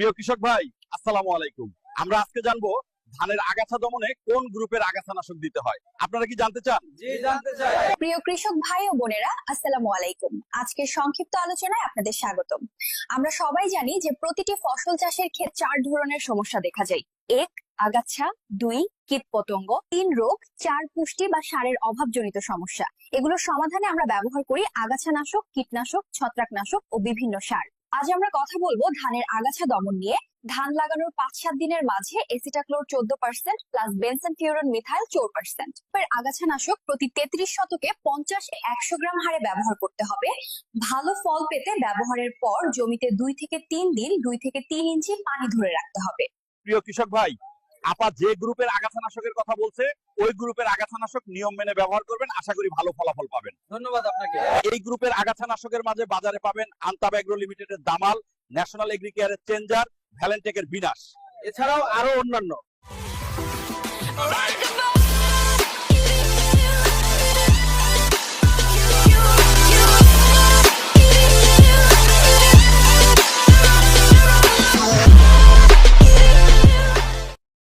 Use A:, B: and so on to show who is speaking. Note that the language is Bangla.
A: প্রিয় কৃষক ভাই আসসালামু আলাইকুম। আমরা আজকে জানব ধানের আগাছা দমনে কোন গ্রুপের আগাছা নাশক দিতে হয়। আপনারা কি জানতে চান?
B: জি জানতে চাই।
C: প্রিয় কৃষক ভাই ও বোনেরা আসসালামু আলাইকুম। আজকের সংক্ষিপ্ত আলোচনায় আপনাদের স্বাগতম। আমরা সবাই জানি যে প্রতিটি ফসল চাষের ক্ষেত্রে চার ধরনের সমস্যা দেখা যায়। এক আগাছা। দুই কীটপতঙ্গ। তিন রোগ। চার পুষ্টি বা সারের অভাবজনিত সমস্যা। এগুলোর সমাধানে আমরা ব্যবহার করি আগাছানাশক কীটনাশক ছত্রাকনাশক ও বিভিন্ন সার। আজ আমরা কথা বলব ধানের আগাছা দমন নিয়ে। ধান লাগানোর পাঁচ সাত দিনের মাঝে এসিটাক্লোর চোদ্দ percent plus bensulfuron methyl চোর পার্সেন্ট আগাছানাশক প্রতি তেত্রিশ শতকে পঞ্চাশ একশো গ্রাম হারে ব্যবহার করতে হবে। ভালো ফল পেতে ব্যবহারের পর জমিতে দুই থেকে তিন দিন, দুই থেকে তিন ইঞ্চি পানি ধরে রাখতে হবে।
A: প্রিয় কৃষক ভাই, আপা যে গ্রুপের আগাছা নাশকের কথা বলছে, ওই গ্রুপের আগাছা নাশক নিয়ম মেনে ব্যবহার করবেন। আশা করি ভালো ফলাফল পাবেন।
B: ধন্যবাদ আপনাকে।
A: এই গ্রুপের আগাছা নাশকের মাঝে বাজারে পাবেন আন্তাব এগ্রো লিমিটেডের দামাল, ন্যাশনাল এগ্রি কেয়ারের চেঞ্জার, ভ্যালেন্টেকের বিনাশ।
B: এছাড়াও আরও অন্যান্য।